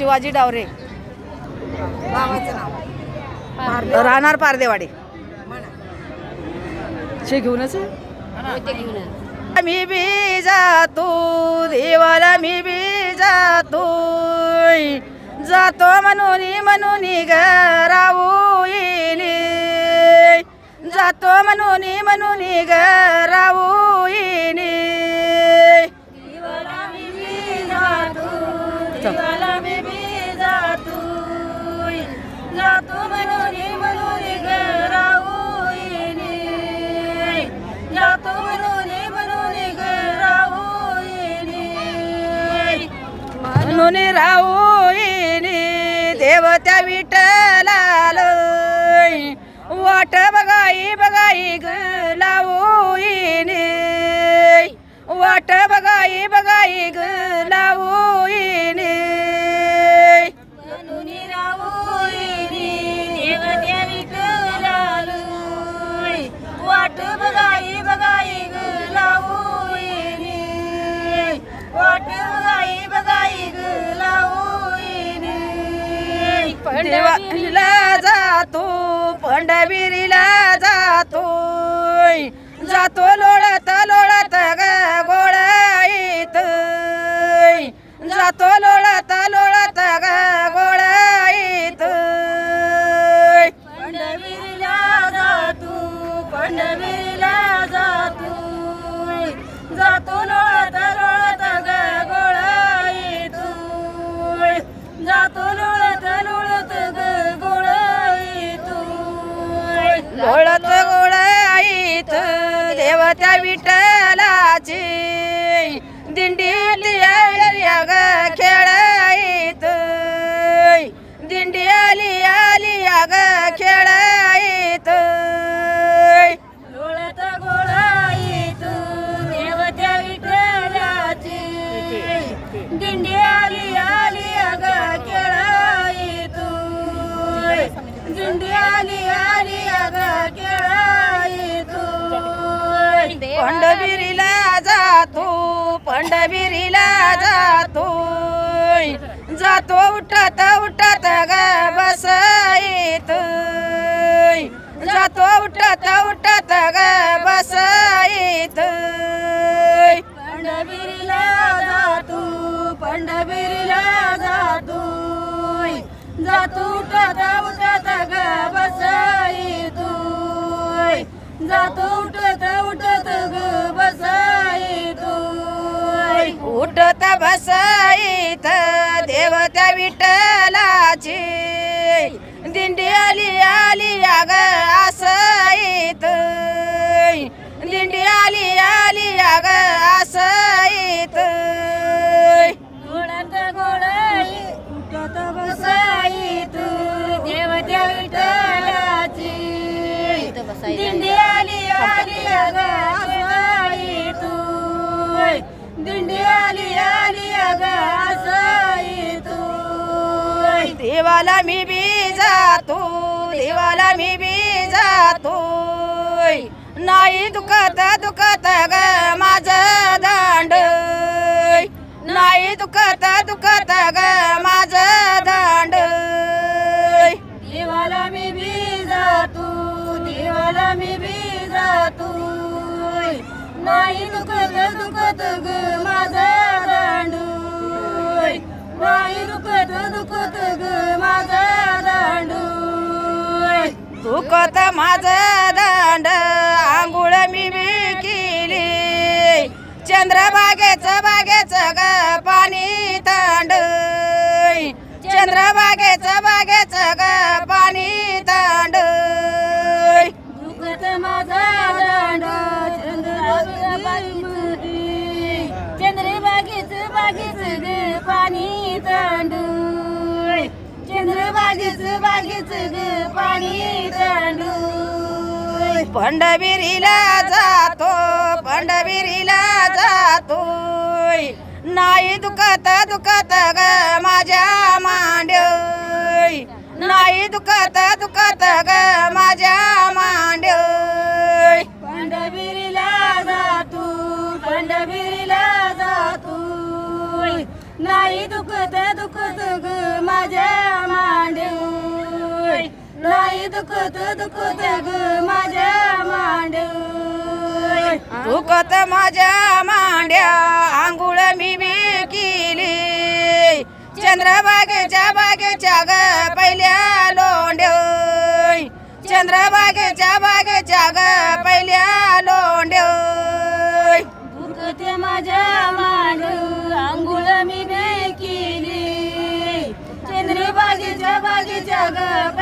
शिवाजी डावरे. राहणार पारदेवाडी. शे घेऊनच मी बी जातो देवाला मी बी जातो. जातो म्हणून म्हणून येणे. जातो म्हणून म्हणून गराऊ येणे. म्हणून राहू देवत्या विठलाल वाट बघाई बघाई ग लावू वाट बघाई बघाई ग पंढरीला जातो जातो लोळत लोळत ग गोळाईत जातो लोळत लोळत ग गोळाईत पंढरीला जातो पंढरीला जातो. जातो लोळत लोळत ग गोळाईत जातो लोळत लोळत त्या विठ्ठलाची. पंढरीला जातो पंढरीला जातो. जातो उठत उठत ग बसाईत जातो उठत उठत ग उठत देवत्या त्या विठ्ठलाची. दिंडी आली आली आग आसाईत दिंडी आली आली आग देवाला मी बी जातो देवाला मी बी जातो नाही दुखत दुखत ग माझं दांड नाही दुखत दुखत ग माझं दांड देवाला मी बी जातो देवाला मी बी जातो नाही दुखत दुखत ग माझ दांड नाही दुखत दुखत ग फुकत माझ दांड आंघोळ मी बी केली चंद्रबागेच बागेच ग पाणी तांड. चंद्रबागेच बागेच ग पाणी तांड. दुखत माझा दांड चंद्रबागेच बागेच ग पाणी तांड. चंद्रबागेच पंढरीला जातो पंढरीला जातो नाही दुखत दुखत ग माझ्या मांड्य. नाही दुखत दुखत ग माझ्या मांड्य. दुखत दुखत ग माझ्या मांड दुखत माझ्या मांड्या आंघोळ मी केली. चंद्रबागेच्या बागेच्या ग पहिल्या लोंड्या चंद्रबागेच्या बागेच्या ग पहिल्या लोंड्या दुखते माझ्या मांड आंघोळ मी केली. चंद्री बागेच्या बागेच्या ग